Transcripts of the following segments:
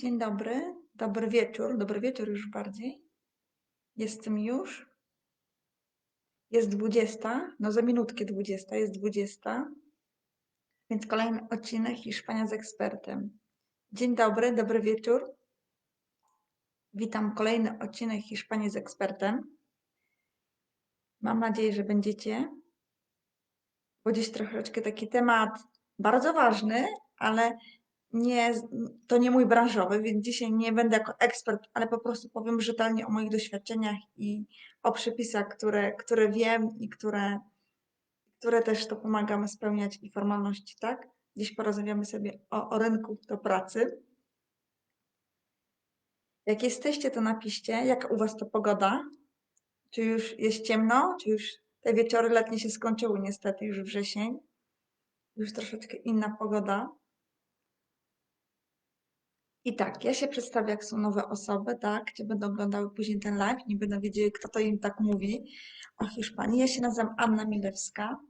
Dzień dobry, dobry wieczór, dobry wieczór już bardziej. Jestem już. Jest 20, no za minutkę 20, jest 20. Więc kolejny odcinek Hiszpania z ekspertem. Dzień dobry, dobry wieczór. Witam kolejny odcinek Hiszpanii z ekspertem. Mam nadzieję, że będziecie, bo dziś troszeczkę taki temat bardzo ważny, ale nie, to nie mój branżowy, więc dzisiaj nie będę jako ekspert, ale po prostu powiem rzetelnie o moich doświadczeniach i o przepisach, które, które wiem i które, które też to pomagamy spełniać i formalności, tak? Dziś porozmawiamy sobie o, o rynku do pracy. Jak jesteście, to napiszcie, jaka u Was to pogoda. Czy już jest ciemno, czy już te wieczory letnie się skończyły, niestety, już wrzesień. Już troszeczkę inna pogoda. I tak, ja się przedstawię, jak są nowe osoby, tak, gdzie będą oglądały później ten live, nie będą wiedzieli, kto to im tak mówi o Hiszpanii. Ja się nazywam Anna Milewska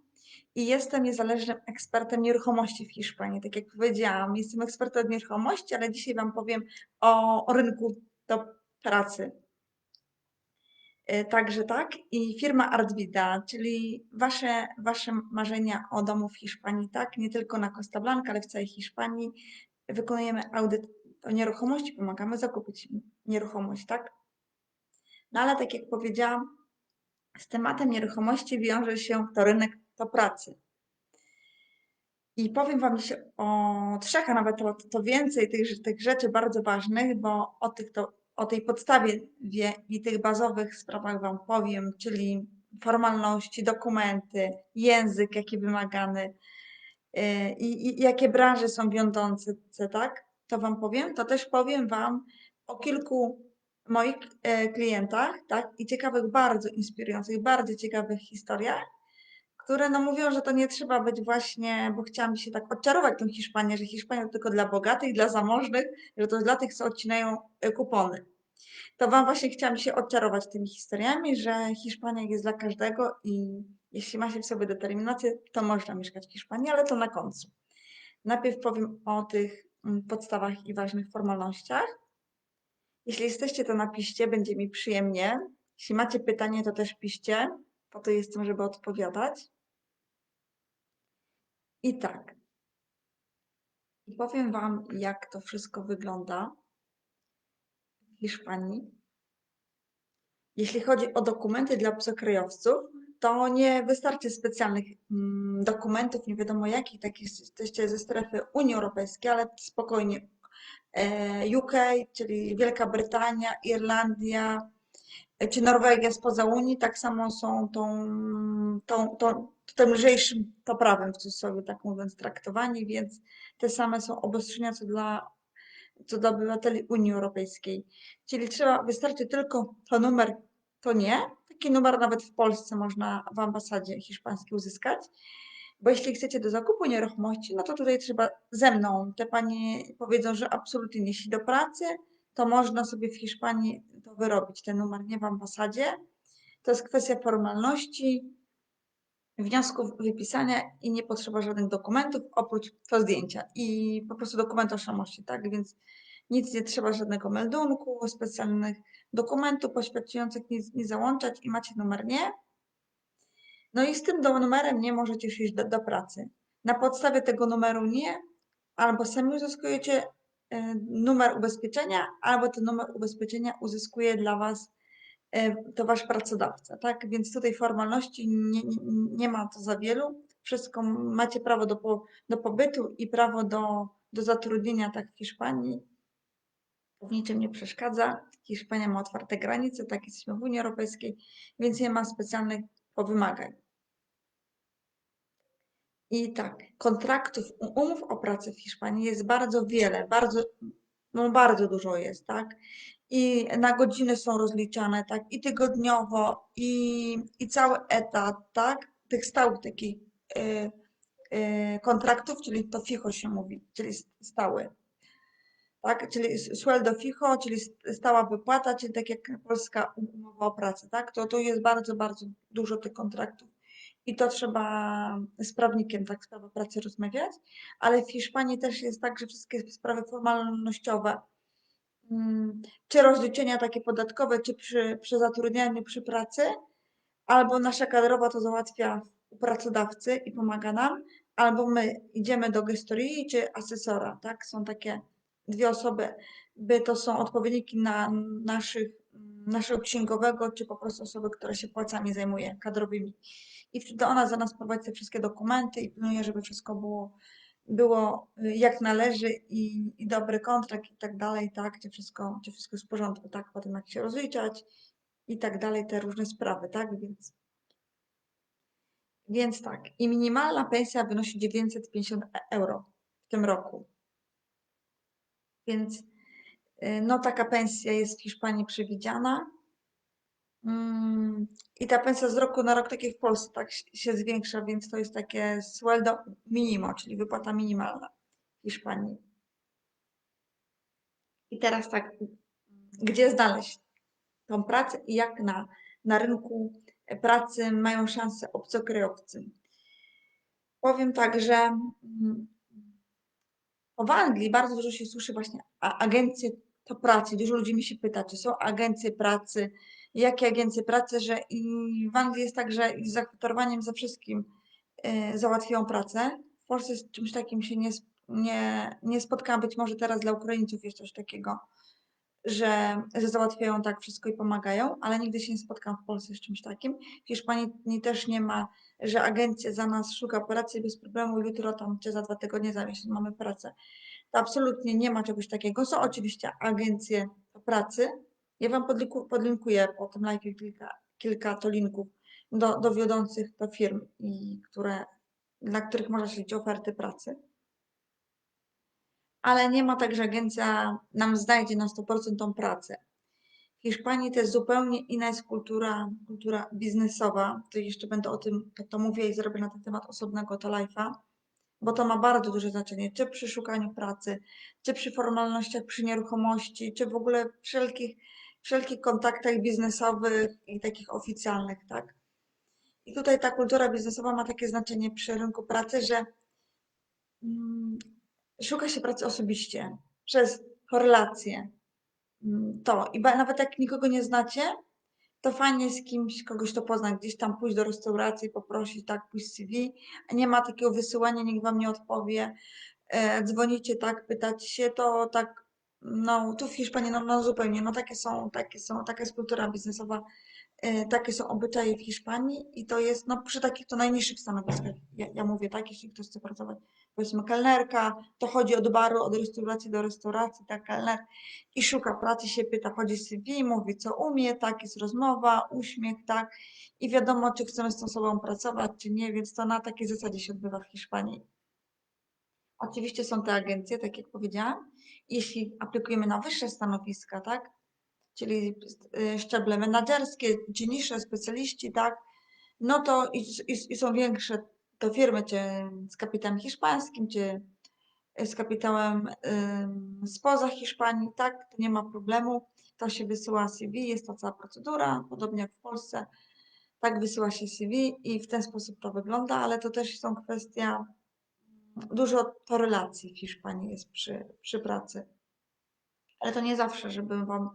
i jestem niezależnym ekspertem nieruchomości w Hiszpanii. Tak jak powiedziałam, jestem ekspertem nieruchomości, ale dzisiaj Wam powiem o, o rynku do pracy. E, także tak, i firma Artvida, czyli wasze, wasze marzenia o domu w Hiszpanii, tak, nie tylko na Costa Blanca, ale w całej Hiszpanii. Wykonujemy audyt o nieruchomości, pomagamy zakupić nieruchomość, tak? No ale tak jak powiedziałam, z tematem nieruchomości wiąże się to rynek, to pracy. I powiem Wam dzisiaj o trzech, a nawet o to więcej tych, tych rzeczy bardzo ważnych, bo o, tych to, o tej podstawie wie, i tych bazowych sprawach Wam powiem, czyli formalności, dokumenty, język, jaki wymagany yy, i, i jakie branże są wiążące, tak? To Wam powiem, to też powiem Wam o kilku moich e, klientach, tak, i ciekawych, bardzo inspirujących, bardzo ciekawych historiach, które no mówią, że to nie trzeba być właśnie, bo chciałam się tak odczarować tą Hiszpanię, że Hiszpania to tylko dla bogatych, dla zamożnych, że to dla tych, co odcinają e, kupony. To Wam właśnie chciałam się odczarować tymi historiami, że Hiszpania jest dla każdego i jeśli ma się w sobie determinację, to można mieszkać w Hiszpanii, ale to na końcu. Najpierw powiem o tych podstawach i ważnych formalnościach. Jeśli jesteście, to napiszcie, będzie mi przyjemnie. Jeśli macie pytanie, to też piszcie, po to jestem, żeby odpowiadać. I tak. Powiem Wam, jak to wszystko wygląda w Hiszpanii. Jeśli chodzi o dokumenty dla obcokrajowców, to nie wystarczy specjalnych mm, dokumentów, nie wiadomo jakich, tak jesteście ze strefy Unii Europejskiej, ale spokojnie. E, UK, czyli Wielka Brytania, Irlandia e, czy Norwegia spoza Unii, tak samo są tą, tą, tą, tym lżejszym to prawem, w cudzysłowie tak mówiąc, traktowani, więc te same są obostrzenia co dla, co dla obywateli Unii Europejskiej. Czyli trzeba, wystarczy tylko to numer, to nie, Taki numer nawet w Polsce można w ambasadzie hiszpańskiej uzyskać. Bo jeśli chcecie do zakupu nieruchomości, no to tutaj trzeba ze mną. Te panie powiedzą, że absolutnie nie do pracy, to można sobie w Hiszpanii to wyrobić, ten numer nie w ambasadzie. To jest kwestia formalności, wniosków wypisania i nie potrzeba żadnych dokumentów oprócz to zdjęcia i po prostu dokument tożsamości, tak? Więc nic nie trzeba, żadnego meldunku, specjalnych dokumentów poświadczających nic nie załączać i macie numer nie. No i z tym numerem nie możecie już iść do, do pracy. Na podstawie tego numeru nie, albo sami uzyskujecie e, numer ubezpieczenia, albo ten numer ubezpieczenia uzyskuje dla Was e, to Wasz pracodawca, tak? Więc tutaj formalności nie, nie, nie ma to za wielu. Wszystko macie prawo do, do pobytu i prawo do, do zatrudnienia tak w Hiszpanii w niczym nie przeszkadza. Hiszpania ma otwarte granice, tak jesteśmy w Unii Europejskiej, więc nie ma specjalnych wymagań. I tak, kontraktów, umów o pracę w Hiszpanii jest bardzo wiele, bardzo, no bardzo dużo jest, tak? I na godziny są rozliczane, tak? I tygodniowo, i, i cały etat, tak? Tych stałych takich y, y, kontraktów, czyli to ficho się mówi, czyli stały tak? Czyli sueldo fijo, czyli stała wypłata, czyli tak jak polska umowa o pracę, tak? To tu jest bardzo, bardzo dużo tych kontraktów i to trzeba z prawnikiem, tak, sprawa pracy rozmawiać, ale w Hiszpanii też jest tak, że wszystkie sprawy formalnościowe mm, czy rozliczenia takie podatkowe, czy przy, przy zatrudnianiu, przy pracy, albo nasza kadrowa to załatwia u pracodawcy i pomaga nam, albo my idziemy do gestorii czy asesora, tak? Są takie dwie osoby, by to są odpowiedniki na naszych, naszego księgowego, czy po prostu osoby, która się płacami zajmuje, kadrowymi. I wtedy ona za nas prowadzi te wszystkie dokumenty i pilnuje, żeby wszystko było, było y, jak należy i, i dobry kontrakt i tak dalej, tak? Czy wszystko, czy wszystko jest w porządku, tak? Potem jak się rozliczać i tak dalej, te różne sprawy, tak? Więc więc tak, i minimalna pensja wynosi 950 euro w tym roku. Więc y, no taka pensja jest w Hiszpanii przewidziana. Mm, I ta pensja z roku na rok, tak jak w Polsce, tak się zwiększa, więc to jest takie sueldo minimo, czyli wypłata minimalna w Hiszpanii. I teraz tak, gdzie znaleźć tą pracę i jak na, na rynku pracy mają szansę obcokrajowcy? Powiem tak, że mm, w Anglii bardzo dużo się słyszy właśnie agencje to pracy. Dużo ludzi mi się pyta, czy są agencje pracy, jakie agencje pracy, że i w Anglii jest tak, że z zakwaterowaniem ze wszystkim y, załatwiają pracę. W Polsce z czymś takim się nie, nie, nie spotkałam. Być może teraz dla Ukraińców jest coś takiego, że, że załatwiają tak wszystko i pomagają, ale nigdy się nie spotkałam w Polsce z czymś takim. W Hiszpanii też nie ma, że agencja za nas szuka pracy bez problemu, jutro tam czy za dwa tygodnie, za miesiąc mamy pracę. To absolutnie nie ma czegoś takiego. Są oczywiście agencje pracy. Ja Wam podlinku, podlinkuję po tym live kilka, kilka to linków do, do wiodących do firm, i które, dla których można śledzić oferty pracy ale nie ma tak, że agencja nam znajdzie na 100% tą pracę. W Hiszpanii to jest zupełnie inna jest kultura, kultura biznesowa. To jeszcze będę o tym, to, to mówię i zrobię na ten temat osobnego to live'a, bo to ma bardzo duże znaczenie, czy przy szukaniu pracy, czy przy formalnościach, przy nieruchomości, czy w ogóle wszelkich, wszelkich kontaktach biznesowych i takich oficjalnych, tak? I tutaj ta kultura biznesowa ma takie znaczenie przy rynku pracy, że mm, szuka się pracy osobiście, przez korelację. Mm, to. I nawet jak nikogo nie znacie, to fajnie z kimś, kogoś to poznać, gdzieś tam pójść do restauracji, poprosić, tak, pójść CV. Nie ma takiego wysyłania, nikt wam nie odpowie. E, dzwonicie, tak, pytacie się, to tak, no, tu w Hiszpanii, no, no zupełnie, no takie są, takie są, taka jest kultura biznesowa E, takie są obyczaje w Hiszpanii i to jest no, przy takich to najniższych stanowiskach. Ja, ja mówię tak, jeśli ktoś chce pracować, powiedzmy kelnerka, to chodzi od baru, od restauracji do restauracji, tak, kelner i szuka pracy, się pyta, chodzi CV, mówi co umie, tak, jest rozmowa, uśmiech, tak i wiadomo, czy chcemy z tą osobą pracować, czy nie, więc to na takiej zasadzie się odbywa w Hiszpanii. Oczywiście są te agencje, tak jak powiedziałam. Jeśli aplikujemy na wyższe stanowiska, tak, czyli y, szczeble menedżerskie, czy niższe specjaliści, tak, no to i, i, i są większe to firmy, czy z kapitałem hiszpańskim, czy z kapitałem y, spoza Hiszpanii, tak, to nie ma problemu, to się wysyła CV, jest to cała procedura, podobnie jak w Polsce, tak wysyła się CV i w ten sposób to wygląda, ale to też są kwestia, dużo to relacji w Hiszpanii jest przy, przy pracy. Ale to nie zawsze, żebym Wam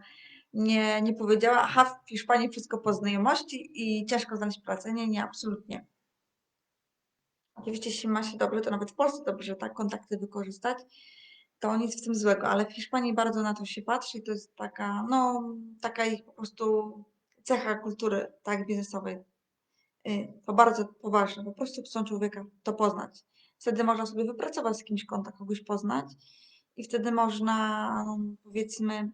nie, nie powiedziała, aha, w Hiszpanii wszystko po znajomości i ciężko znaleźć pracę. Nie, nie, absolutnie. Oczywiście, jeśli ma się dobrze, to nawet w Polsce dobrze tak kontakty wykorzystać, to nic w tym złego, ale w Hiszpanii bardzo na to się patrzy i to jest taka, no, taka ich po prostu cecha kultury, tak, biznesowej. Y, to bardzo poważne, po prostu chcą człowieka to poznać. Wtedy można sobie wypracować z kimś kontakt, kogoś poznać i wtedy można, no, powiedzmy,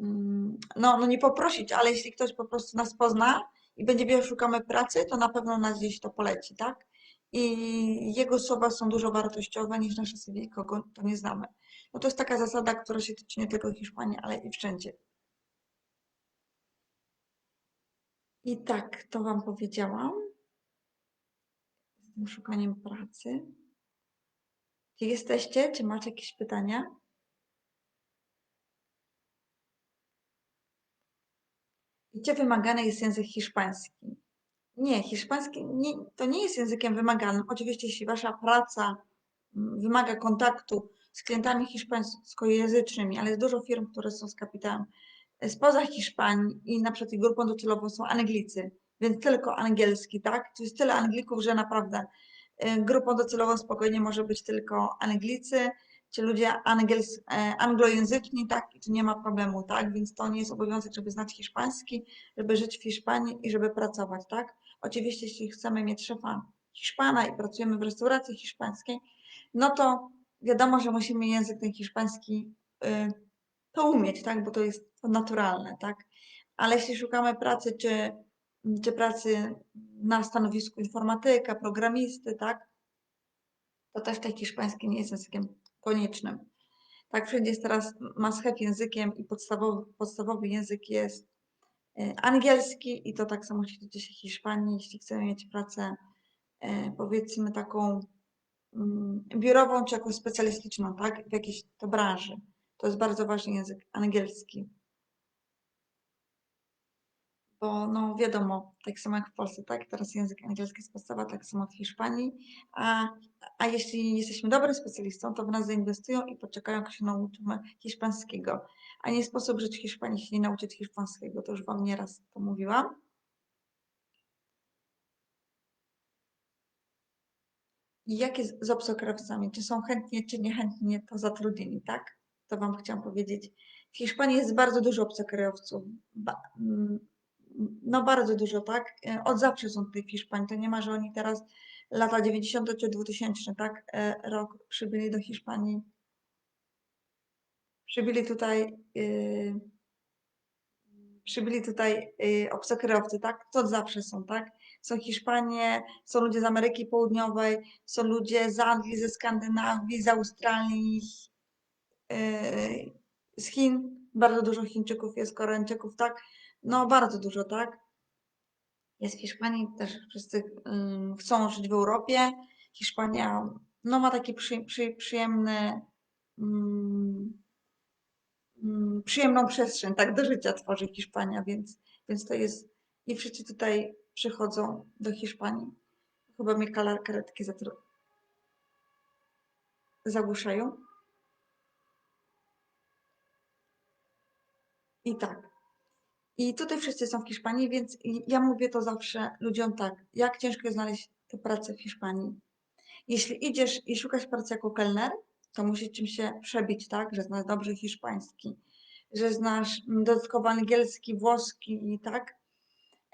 Mm, no, no nie poprosić, ale jeśli ktoś po prostu nas pozna i będzie wiedział, szukamy pracy, to na pewno nas gdzieś to poleci, tak? I jego słowa są dużo wartościowe niż nasze CV, kogo to nie znamy. No to jest taka zasada, która się tyczy nie tylko Hiszpanii, ale i wszędzie. I tak, to Wam powiedziałam. Z tym szukaniem pracy. Gdzie jesteście? Czy macie jakieś pytania? Gdzie wymagany jest język hiszpański? Nie, hiszpański nie, to nie jest językiem wymaganym. Oczywiście, jeśli wasza praca mm, wymaga kontaktu z klientami hiszpańskojęzycznymi, ale jest dużo firm, które są z kapitałem spoza Hiszpanii i na przykład ich grupą docelową są Anglicy, więc tylko angielski, tak? Tu jest tyle Anglików, że naprawdę y, grupą docelową spokojnie może być tylko Anglicy, ci ludzie angiels, e, anglojęzyczni, tak? I tu nie ma problemu, tak? Więc to nie jest obowiązek, żeby znać hiszpański, żeby żyć w Hiszpanii i żeby pracować, tak? Oczywiście, jeśli chcemy mieć szefa Hiszpana i pracujemy w restauracji hiszpańskiej, no to wiadomo, że musimy język ten hiszpański y, to umieć, tak? Bo to jest naturalne, tak? Ale jeśli szukamy pracy, czy, czy pracy na stanowisku informatyka, programisty, tak? To też ten hiszpański nie jest językiem koniecznym. Tak, wszędzie jest teraz must językiem i podstawowy, podstawowy język jest y, angielski i to tak samo jeśli tyczy się Hiszpanii, jeśli chcemy mieć pracę y, powiedzmy taką mm, biurową czy jakąś specjalistyczną, tak, w jakiejś to branży. To jest bardzo ważny język angielski. Bo no wiadomo, tak samo jak w Polsce, tak? Teraz język angielski jest podstawa, tak samo w Hiszpanii. A, a jeśli jesteśmy dobrym specjalistą, to w nas zainwestują i poczekają, jak się nauczymy hiszpańskiego. A nie sposób żyć w Hiszpanii, jeśli nie nauczyć hiszpańskiego. To już Wam nieraz to mówiłam. I z obcokrajowcami? Czy są chętnie, czy niechętnie to zatrudnieni, tak? To Wam chciałam powiedzieć. W Hiszpanii jest bardzo dużo obcokrajowców. Mm, no bardzo dużo, tak? E, Od zawsze są tutaj w Hiszpanii. To nie ma, że oni teraz lata 90. czy 2000, tak? E, Rok przybyli do Hiszpanii. Przybyli tutaj, yy, przybyli tutaj yy, obcokrajowcy, tak? To zawsze są, tak? Są Hiszpanie, są ludzie z Ameryki Południowej, są ludzie z Anglii, ze Skandynawii, z Australii, yy, z Chin. Bardzo dużo Chińczyków jest, Koreańczyków, tak? No bardzo dużo, tak? Jest Hiszpanii, też wszyscy chcą żyć w Europie. Hiszpania no, ma taki przy, przy, przyjemny, przyjemną przestrzeń tak do życia tworzy Hiszpania, więc, więc to jest i wszyscy tutaj przychodzą do Hiszpanii. Chyba mnie kalar karetki zatru... zagłuszają. I tak. I tutaj wszyscy są w Hiszpanii, więc ja mówię to zawsze ludziom tak, jak ciężko jest znaleźć tę pracę w Hiszpanii. Jeśli idziesz i szukasz pracy jako kelner, to musisz czymś się przebić, tak, że znasz dobrze hiszpański, że znasz dodatkowo angielski, włoski i tak.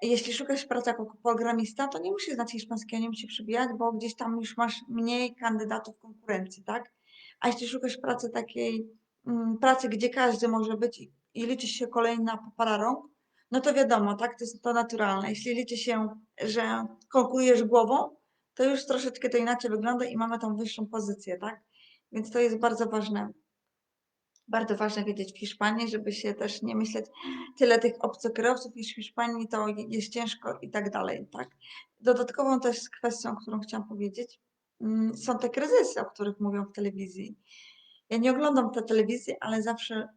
Jeśli szukasz pracy jako programista, to nie musisz znać hiszpańskiego, nie musisz przebijać, bo gdzieś tam już masz mniej kandydatów konkurencji, tak? A jeśli szukasz pracy takiej, mm, pracy, gdzie każdy może być i, liczy się kolejna para rąk, no to wiadomo, tak, to jest to naturalne. Jeśli liczy się, że konkurujesz głową, to już troszeczkę to inaczej wygląda i mamy tą wyższą pozycję, tak? Więc to jest bardzo ważne. Bardzo ważne wiedzieć w Hiszpanii, żeby się też nie myśleć tyle tych obcokrajowców jest w Hiszpanii, to jest ciężko i tak dalej, tak? Dodatkową też kwestią, którą chciałam powiedzieć, mm, są te kryzysy, o których mówią w telewizji. Ja nie oglądam tej telewizji, ale zawsze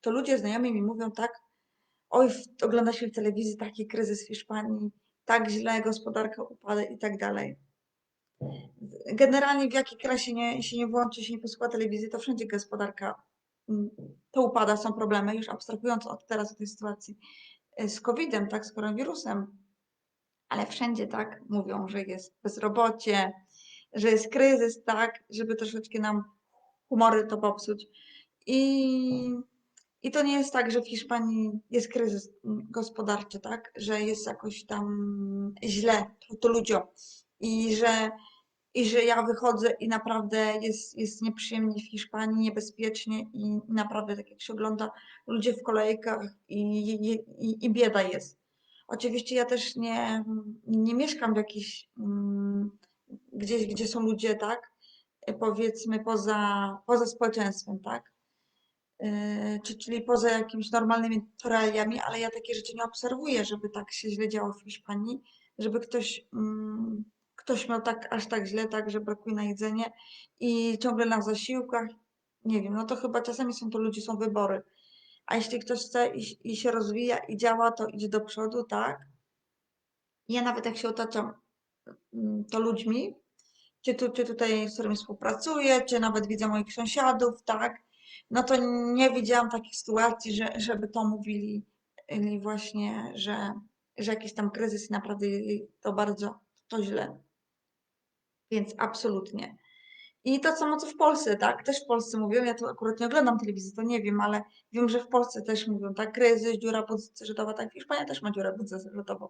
to ludzie znajomi mi mówią tak, oj, ogląda się w telewizji taki kryzys w Hiszpanii, tak źle, gospodarka upada i tak dalej. Generalnie w jakiej kraju się nie, się nie włączy, się nie posłucha telewizji, to wszędzie gospodarka mm, to upada, są problemy, już abstrahując od teraz od tej sytuacji e, z COVID-em, tak, z koronawirusem, ale wszędzie tak mówią, że jest bezrobocie, że jest kryzys, tak, żeby troszeczkę nam humory to popsuć. I i to nie jest tak, że w Hiszpanii jest kryzys gospodarczy, tak? Że jest jakoś tam źle to, ludziom i że, i że ja wychodzę i naprawdę jest, jest nieprzyjemnie w Hiszpanii, niebezpiecznie i naprawdę tak jak się ogląda ludzie w kolejkach i, i, i, i bieda jest. Oczywiście ja też nie, nie mieszkam w jakiś mm, gdzieś, gdzie są ludzie, tak? Powiedzmy poza, poza społeczeństwem, tak? Czy, czyli poza jakimiś normalnymi realiami, ale ja takie rzeczy nie obserwuję, żeby tak się źle działo w Hiszpanii, żeby ktoś, mm, ktoś miał tak aż tak źle, tak, że brakuje na jedzenie i ciągle na zasiłkach. Nie wiem, no to chyba czasami są to ludzie, są wybory. A jeśli ktoś chce i, i się rozwija i działa, to idzie do przodu, tak. Ja nawet jak się otaczam mm, to ludźmi, czy, tu, czy tutaj z którymi współpracuję, czy nawet widzę moich sąsiadów, tak, no to nie widziałam takich sytuacji, że, żeby to mówili y, właśnie, że, że jakiś tam kryzys naprawdę to bardzo, to źle. Więc absolutnie. I to samo co w Polsce, tak? Też w Polsce mówią, ja tu akurat nie oglądam telewizji, to nie wiem, ale wiem, że w Polsce też mówią, tak, kryzys, dziura budżetowa, tak, Hiszpania też ma dziurę budżetową.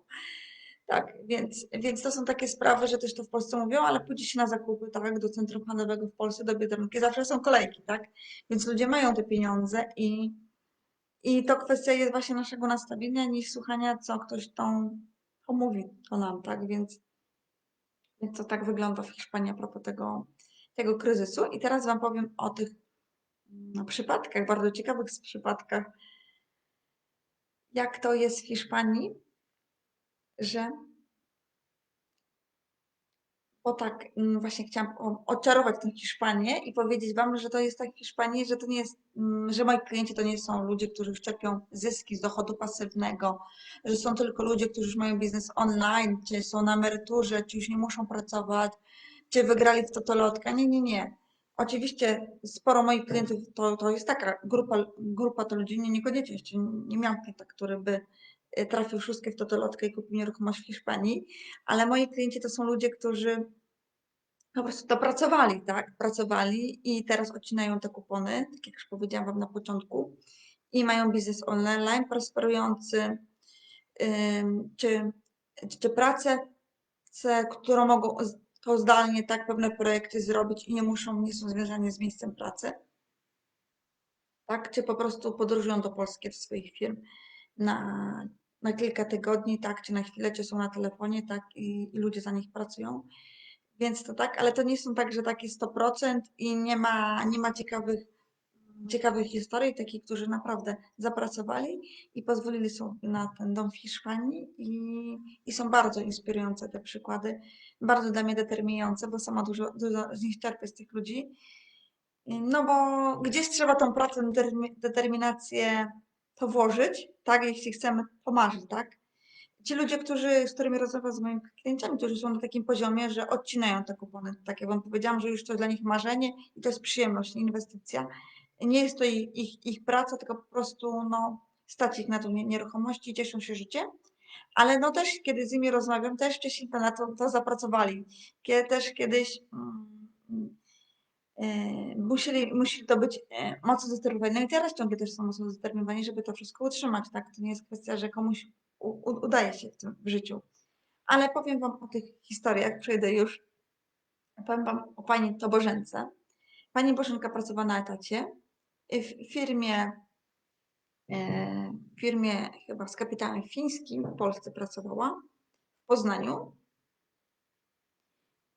Tak, więc, więc to są takie sprawy, że też to w Polsce mówią, ale pójdzie się na zakupy, tak, do centrum handlowego w Polsce, do Biedronki, zawsze są kolejki, tak? Więc ludzie mają te pieniądze i, i to kwestia jest właśnie naszego nastawienia niż słuchania, co ktoś tą pomówi to nam, tak? Więc, więc to tak wygląda w Hiszpanii a propos tego, tego kryzysu. I teraz Wam powiem o tych no, przypadkach, bardzo ciekawych przypadkach, jak to jest w Hiszpanii, że bo tak mm, właśnie chciałam oczarować tę Hiszpanię i powiedzieć Wam, że to jest tak w Hiszpanii, że to nie jest, mm, że moi klienci to nie są ludzie, którzy szczepią zyski z dochodu pasywnego, że są tylko ludzie, którzy już mają biznes online, czy są na emeryturze, czy już nie muszą pracować, czy wygrali w totolotka. Nie, nie, nie. Oczywiście sporo moich klientów to, to jest taka grupa, grupa to ludzi, nie, niekoniecznie jeszcze nie miałam klienta, który by trafił szóstkę w totolotkę i kupił nieruchomość w Hiszpanii, ale moi klienci to są ludzie, którzy po prostu to pracowali, tak? Pracowali i teraz odcinają te kupony, tak jak już powiedziałam Wam na początku, i mają biznes online prosperujący, czy, czy pracę, którą mogą to zdalnie tak pewne projekty zrobić i nie muszą, nie są związani z miejscem pracy. Tak? Czy po prostu podróżują do Polski w swoich firm na, na kilka tygodni, tak? Czy na chwilę, czy są na telefonie, tak? I, i ludzie za nich pracują. Więc to tak, ale to nie są tak, że takie 100% i nie ma, nie ma ciekawych ciekawych historii, takich, którzy naprawdę zapracowali i pozwolili sobie na ten dom w Hiszpanii i, i są bardzo inspirujące te przykłady, bardzo dla mnie determinujące, bo sama dużo, dużo z nich czerpię z tych ludzi. No bo gdzieś trzeba tą pracę, determinację to włożyć, tak, jeśli chcemy pomarzyć, tak? Ci ludzie, którzy, z którymi rozmawiam z moimi klientami, którzy są na takim poziomie, że odcinają te kupony, tak jak Wam powiedziałam, że już to dla nich marzenie i to jest przyjemność, inwestycja, nie jest to ich, ich, ich praca, tylko po prostu no, stać ich na tą nieruchomości, cieszą się życiem. Ale no też, kiedy z nimi rozmawiam, też wcześniej na to, to zapracowali. Kiedy też kiedyś mm, musieli, musieli to być e, mocno zdeterminowani. No i teraz ciągle też są mocno zdeterminowani, żeby to wszystko utrzymać. Tak? To nie jest kwestia, że komuś u, u, udaje się w tym w życiu. Ale powiem Wam o tych historiach, przejdę już. Powiem Wam o Pani Tobożence. Pani Bożenka pracowała na etacie w firmie, e, w firmie chyba z kapitałem fińskim w Polsce pracowała, w Poznaniu.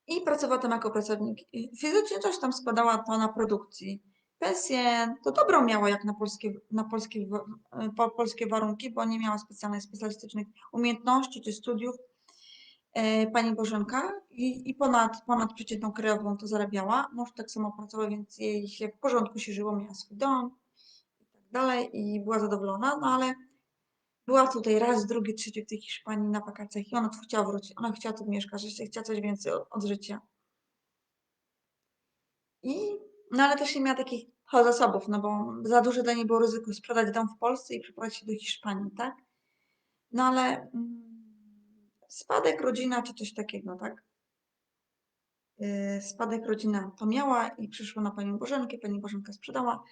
I pracowała tam jako pracownik. Fizycznie coś tam składała to na produkcji. Pensję to dobrą miała jak na polskie, na polskie, po, polskie warunki, bo nie miała specjalnych, specjalistycznych umiejętności czy studiów. E, pani Bożenka i, i ponad, ponad przeciętną krajową to zarabiała. Mąż tak samo pracował, więc jej się w porządku się żyło, miała swój dom i tak dalej i była zadowolona, no ale była tutaj raz, drugi, trzeci w tej Hiszpanii na wakacjach i ona tu chciała wrócić, ona chciała tu mieszkać, jeszcze chciała coś więcej od, od życia. I, no ale też nie miała takich zasobów, no bo za duże dla niej było ryzyko sprzedać dom w Polsce i przeprowadzić się do Hiszpanii, tak? No ale... Mm, spadek rodzina czy coś takiego, tak? Y, spadek rodzina to miała i przyszło na Panią Bożenkę, Pani Bożenka sprzedała,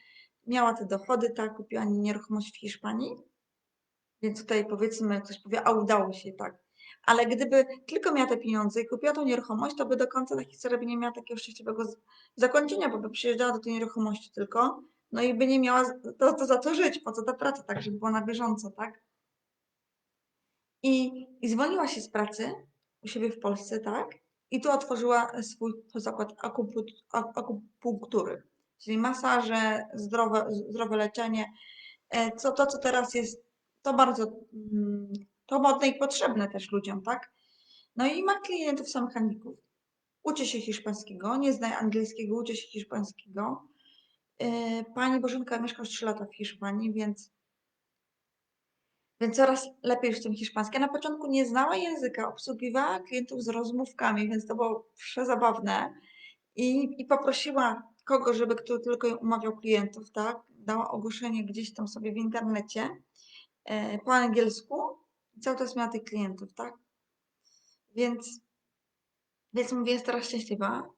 miała te dochody, tak, kupiła nieruchomość w Hiszpanii, więc tutaj powiedzmy, ktoś powie, a udało się, tak. Ale gdyby tylko miała te pieniądze i kupiła tą nieruchomość, to by do końca ta historia by nie miała takiego szczęśliwego zakończenia, bo by przyjeżdżała do tej nieruchomości tylko, no i by nie miała to, to za co żyć, po co ta praca, tak, żeby była na bieżąco, tak? I, I zwolniła się z pracy u siebie w Polsce, tak? I tu otworzyła swój zakład akupunktury, czyli masaże, zdrowe, zdrowe leczenie. E, co, to, co teraz jest, to bardzo mm, to modne i potrzebne też ludziom, tak? No i ma klientów, sam mechaników. Uczy się hiszpańskiego, nie zna angielskiego, uczy się hiszpańskiego. E, pani Bożenka mieszka już 3 lata w Hiszpanii, więc Więc coraz lepiej już tym hiszpańskim. Na początku nie znała języka, obsługiwała klientów z rozmówkami, więc to było przezabawne. I, i poprosiła kogoś, żeby kto tylko umawiał klientów, tak? Dała ogłoszenie gdzieś tam sobie w internecie po angielsku i cały czas miała tych klientów, tak? Więc, więc mówię, jest teraz szczęśliwa.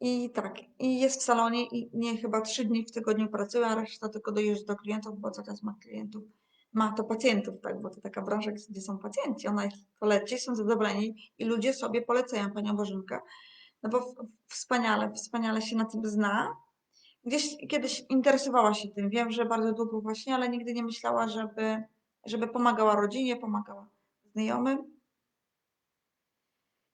I tak, i jest w salonie i nie chyba trzy dni w tygodniu pracuje, a reszta tylko dojeżdża do klientów, bo cały czas ma klientów, ma to pacjentów, tak, bo to taka branża, gdzie są pacjenci, ona ich poleci, są zadowoleni i ludzie sobie polecają panią Bożynkę, no bo wspaniale, wspaniale się na tym zna. Gdzieś kiedyś interesowała się tym, wiem, że bardzo długo właśnie, ale nigdy nie myślała, żeby, żeby pomagała rodzinie, pomagała znajomym.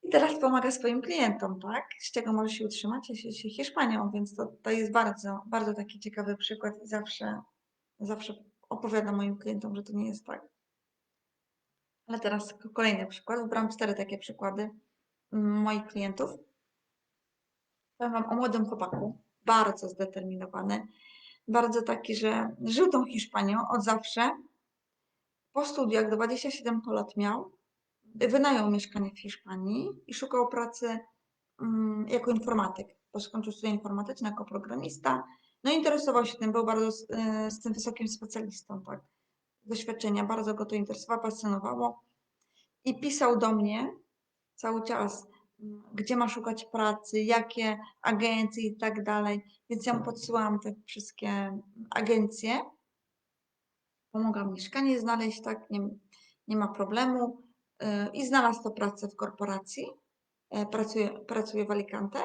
I teraz pomaga swoim klientom, tak? Z czego może się utrzymać? Cieszy się Hiszpanią, więc to, to jest bardzo, bardzo taki ciekawy przykład i zawsze, zawsze opowiadam moim klientom, że to nie jest tak. Ale teraz kolejny przykład. Wybrałam cztery takie przykłady mm, moich klientów. Powiem Wam o młodym chłopaku, bardzo zdeterminowany, bardzo taki, że żył tą Hiszpanią od zawsze. Po studiach 27 lat miał, wynajął mieszkanie w Hiszpanii i szukał pracy mm, jako informatyk, bo skończył studia informatyczne jako programista. No interesował się tym, był bardzo z, e, z tym wysokim specjalistą, tak, doświadczenia, bardzo go to interesowało, pasjonowało i pisał do mnie cały czas, gdzie ma szukać pracy, jakie agencje i tak dalej, więc ja mu podsyłałam te wszystkie agencje, pomogłam mieszkanie znaleźć, tak, nie, nie ma problemu e, i znalazł to pracę w korporacji, E, pracuje, pracuje w Alicante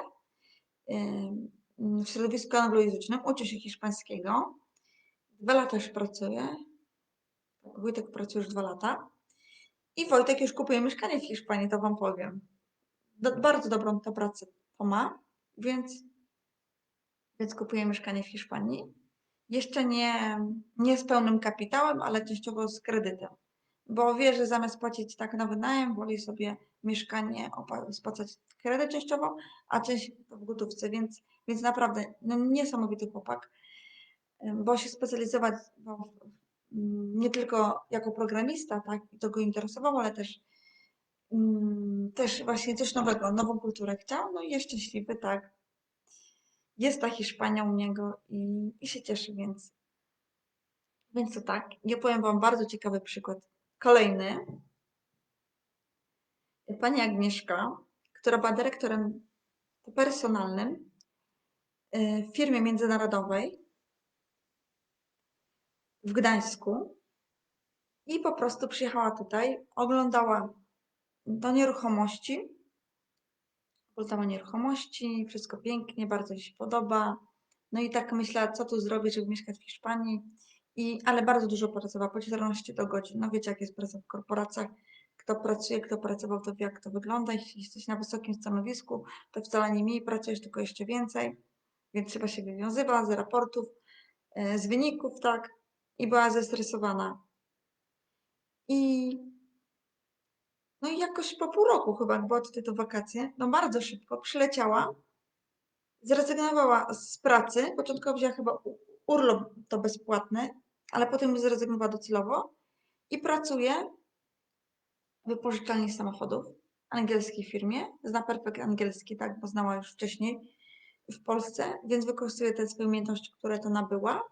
em, w środowisku anglojęzycznym, uczy się hiszpańskiego. Dwa lata już pracuje. Tak, Wojtek pracuje już dwa lata. I Wojtek już kupuje mieszkanie w Hiszpanii, to wam powiem. Do, bardzo dobrą to pracę ma, więc, więc kupuje mieszkanie w Hiszpanii. Jeszcze nie, nie z pełnym kapitałem, ale częściowo z kredytem. Bo wie, że zamiast płacić tak na wynajem, woli sobie mieszkanie spłacać kredyt częściowo, a część w gotówce, więc, więc naprawdę no, niesamowity chłopak, bo się specjalizować bo, mm, nie tylko jako programista, tak, i to go interesowało, ale też, też właśnie coś nowego, nową kulturę chciał, no i jest szczęśliwy, tak. Jest ta Hiszpania u niego i, i się cieszy, więc, więc to tak. Ja powiem Wam bardzo ciekawy przykład. Kolejny. Pani Agnieszka, która była dyrektorem personalnym y, w firmie międzynarodowej w Gdańsku i po prostu przyjechała tutaj, oglądała do nieruchomości, oglądała nieruchomości, wszystko pięknie, bardzo jej się podoba. No i tak myślała, co tu zrobić, żeby mieszkać w Hiszpanii. I, ale bardzo dużo pracowała, po 14 do godzin. No wiecie, jak jest praca w korporacjach. Kto pracuje, kto pracował, to wie, jak to wygląda. Jeśli jesteś na wysokim stanowisku, to wcale nie mniej pracujesz, tylko jeszcze więcej. Więc trzeba się wywiązywać z raportów, e, z wyników, tak. I była zestresowana. I no i jakoś po pół roku chyba, była tutaj to wakacje, no bardzo szybko przyleciała, zrezygnowała z pracy, początkowo wzięła chyba urlop to bezpłatny, ale potem zrezygnowała docelowo i pracuje w wypożyczalni samochodów, angielskiej firmie, zna perfekt angielski, tak, bo znała już wcześniej w Polsce, więc wykorzystuje te swoje umiejętności, które to nabyła.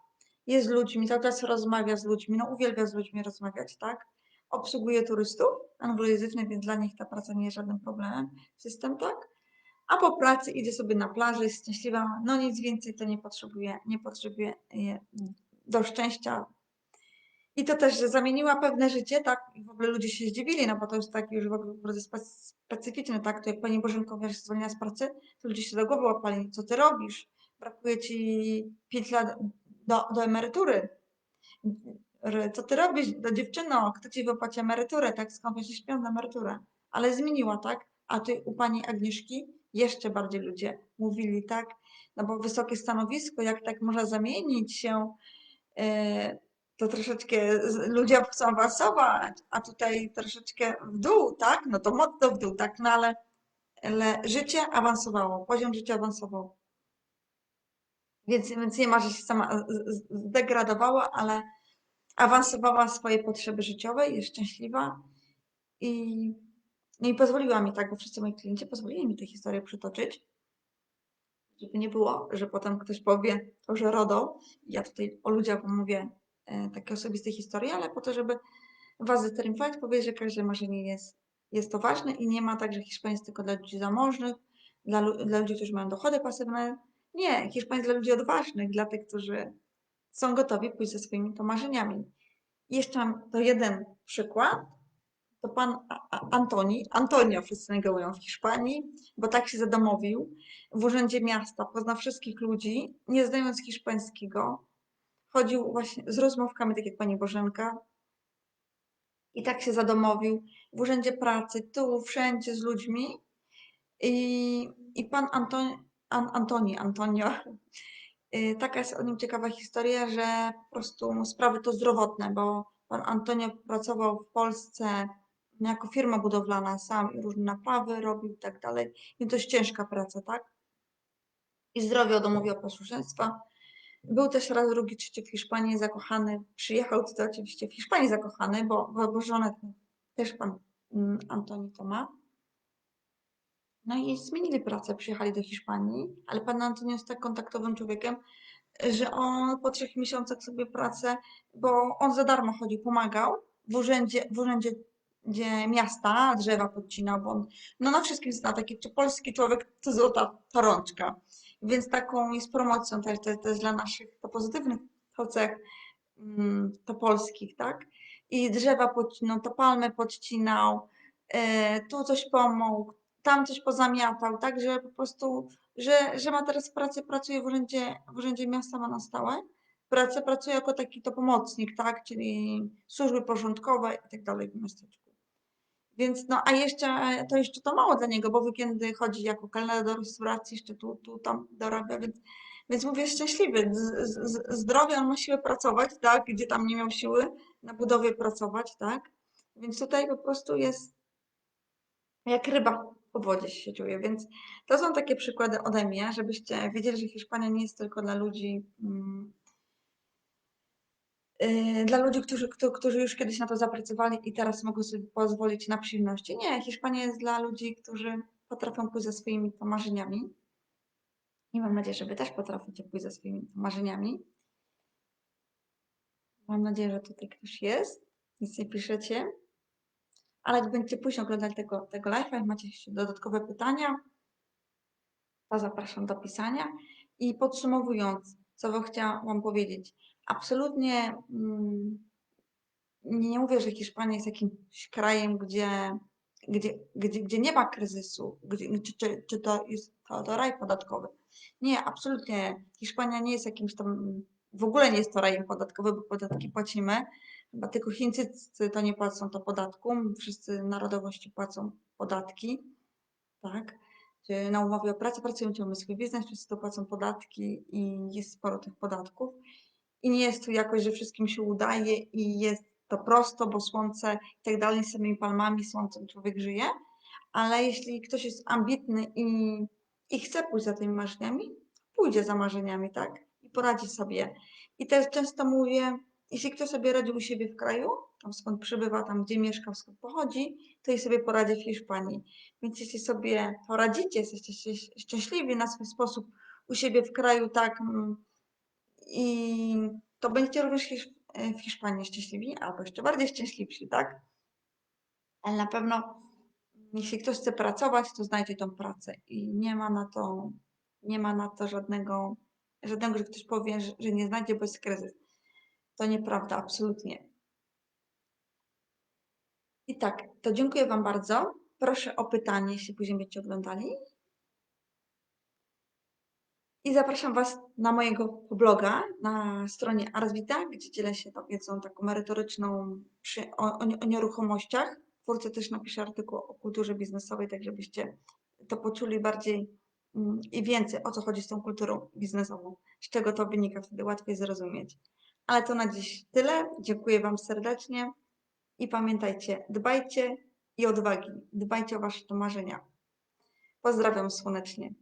Jest ludźmi, cały czas rozmawia z ludźmi, no uwielbia z ludźmi rozmawiać, tak. Obsługuje turystów anglojęzycznych, więc dla nich ta praca nie jest żadnym problemem, system, tak. A po pracy idzie sobie na plażę, jest szczęśliwa, no nic więcej to nie potrzebuje, nie potrzebuje e, do szczęścia. I to też, zamieniła pewne życie, tak, i w ogóle ludzie się zdziwili, no bo to jest taki już w ogóle bardzo spe- specyficzny, tak, to jak pani Bożenko wiesz, zwolniła z pracy, to ludzie się do głowy łapali, co ty robisz? Brakuje ci 5 lat do, do emerytury. Co ty robisz, do dziewczyno, kto ci wypłaci emeryturę, tak, skąd się śpią na emeryturę? Ale zmieniła, tak, a ty u pani Agnieszki jeszcze bardziej ludzie mówili, tak, no bo wysokie stanowisko, jak tak można zamienić się, e, to troszeczkę ludzie chcą awansować, a tutaj troszeczkę w dół, tak? No to mocno w dół, tak? No ale, ale życie awansowało, poziom życia awansował. Więc, więc nie ma, że się sama zdegradowała, ale, awansowała swoje potrzeby życiowe, jest szczęśliwa i, no i pozwoliła mi tak, bo wszyscy moi klienci pozwolili mi tę historię przytoczyć, żeby nie było, że potem ktoś powie, to że RODO, ja tutaj o ludziach mówię e, takie osobiste historie, ale po to, żeby Was zdeterminować, powiedzieć, że każde marzenie jest, jest to ważne i nie ma tak, że Hiszpania jest tylko dla ludzi zamożnych, dla, dla ludzi, którzy mają dochody pasywne. Nie, Hiszpania jest dla ludzi odważnych, dla tych, którzy są gotowi pójść ze swoimi to marzeniami. Jeszcze mam to jeden przykład. To pan Antoni, Antonio wszyscy negują w Hiszpanii, bo tak się zadomowił w urzędzie miasta, pozna wszystkich ludzi, nie znając hiszpańskiego. Chodził właśnie z rozmówkami, tak jak pani Bożenka, i tak się zadomowił w urzędzie pracy, tu, wszędzie z ludźmi. I, i pan Antoni, An, Antoni, Antonio, taka jest o nim ciekawa historia, że po prostu sprawy to zdrowotne, bo pan Antonio pracował w Polsce jako firma budowlana sam i różne naprawy robił i tak dalej. I dość ciężka praca, tak? I zdrowie odmówiło posłuszeństwa. Był też raz, drugi, trzeci w Hiszpanii zakochany. Przyjechał tutaj oczywiście w Hiszpanii zakochany, bo, bo, bo żonę też pan mm, Antoni to ma. No i zmienili pracę, przyjechali do Hiszpanii, ale pan Antoni jest tak kontaktowym człowiekiem, że on po trzech miesiącach sobie pracę, bo on za darmo chodził, pomagał w urzędzie, w urzędzie gdzie miasta, drzewa podcinał, bo on no na wszystkim zna, taki czy polski człowiek to złota ta rączka. Więc taką jest promocją też, to, to jest dla naszych to pozytywnych to cech mm, to polskich, tak? I drzewa podcinał, to palmy podcinał, e, tu coś pomógł, tam coś pozamiatał, tak, że po prostu, że, że ma teraz pracę, pracuje w urzędzie, w urzędzie miasta, ma na stałe. Pracę pracuje jako taki to pomocnik, tak, czyli służby porządkowe i tak dalej w miasteczku. Więc no, a jeszcze, to jeszcze to mało dla niego, bo weekendy chodzi jako kelner do restauracji, jeszcze tu, tu, tam dorabia, więc, więc mówię szczęśliwy. Z, z- zdrowie on ma siłę pracować, tak, gdzie tam nie miał siły na budowie pracować, tak. Więc tutaj po prostu jest jak ryba po wodzie się czuje, więc to są takie przykłady ode mnie, żebyście wiedzieli, że Hiszpania nie jest tylko dla ludzi, mm, yy, dla ludzi, którzy, któ- którzy już kiedyś na to zapracowali i teraz mogą sobie pozwolić na przyjemności. Nie, Hiszpania jest dla ludzi, którzy potrafią pójść za swoimi marzeniami. I mam nadzieję, że wy też potraficie pójść za swoimi marzeniami. Mam nadzieję, że tutaj ktoś jest, nic nie piszecie. Ale jak będziecie później oglądali tego, tego live'a, jak macie jeszcze dodatkowe pytania, to zapraszam do pisania. I podsumowując, co chciałam powiedzieć. Absolutnie mm, nie mówię, że Hiszpania jest jakimś krajem, gdzie, gdzie, gdzie, gdzie nie ma kryzysu, gdzie, czy, czy, czy to jest to, to raj podatkowy. Nie, absolutnie. Hiszpania nie jest jakimś tam, w ogóle nie jest to rajem podatkowym, bo podatki płacimy. Chyba tylko Chińczycy to nie płacą to podatku. Wszyscy narodowości płacą podatki. Tak. Czy Na umowie o pracę pracują, ci mamy swój biznes, wszyscy to płacą podatki i jest sporo tych podatków. I nie jest tu jakoś, że wszystkim się udaje i jest to prosto, bo słońce i tak dalej, z samymi palmami, słońcem człowiek żyje. Ale jeśli ktoś jest ambitny i, i chce pójść za tymi marzeniami, pójdzie za marzeniami, tak? I poradzi sobie. I też często mówię, jeśli ktoś sobie radzi u siebie w kraju, tam skąd przybywa, tam gdzie mieszka, skąd pochodzi, to i sobie poradzi w Hiszpanii. Więc jeśli sobie poradzicie, jesteście szczęś- szczęśliwi na swój sposób u siebie w kraju, tak, mm, i to będziecie również w Hiszpanii szczęśliwi, albo jeszcze bardziej szczęśliwsi, tak? Ale na pewno, jeśli ktoś chce pracować, to znajdzie tą pracę i nie ma na to, nie ma na to żadnego, żadnego, że ktoś powie, że nie znajdzie, bo jest kryzys. To nieprawda, absolutnie. I tak, to dziękuję Wam bardzo. Proszę o pytanie, jeśli później będziecie oglądali. I zapraszam Was na mojego bloga na stronie Arsvita, gdzie dzielę się tą wiedzą taką merytoryczną przy, o, o, nieruchomościach. W twórce też napiszę artykuł o kulturze biznesowej, tak żebyście to poczuli bardziej mm, i więcej, o co chodzi z tą kulturą biznesową, z czego to wynika, wtedy łatwiej zrozumieć. Ale to na dziś tyle. Dziękuję Wam serdecznie i pamiętajcie, dbajcie i odwagi, dbajcie o Wasze marzenia. Pozdrawiam słonecznie.